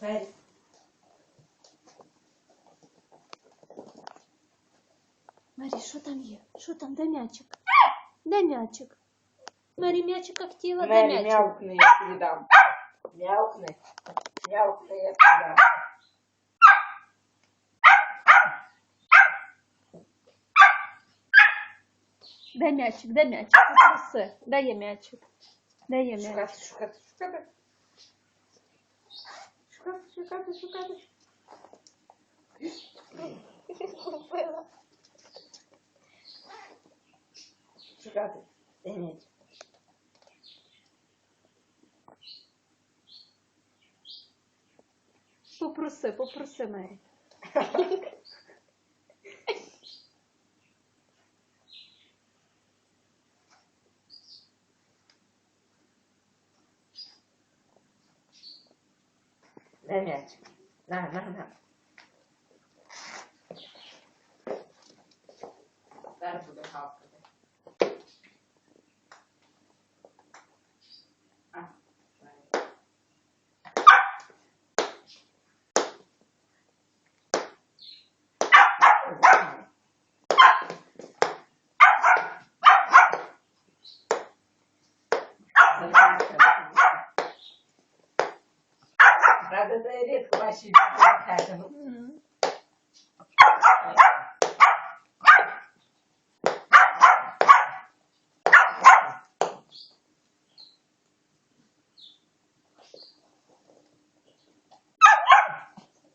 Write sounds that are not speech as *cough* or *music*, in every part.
Мері. Марі, що там є? Що там? Де м'ячик? Де м'ячик? Марі, м'ячика хотіла, де Мері, м'ячик? м'явкни, я тобі дам. М'явкни. М'явкни, я тобі дам. Де м'ячик? Де м'ячик? Попроси. Де є м'ячик? Де є м'ячик? Шукати, шукати, шукати. Шукати, шукати, шукати. Шукати. Де? Попроси, попроси, Мері. *laughs* Де м'яч? На, на, на. Зараз буде Правда, це рідко ваші хати. Ну, М.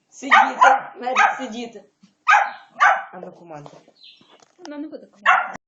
Сидіти, Мері, сидіти. А ну команда. Вона не буде командувати.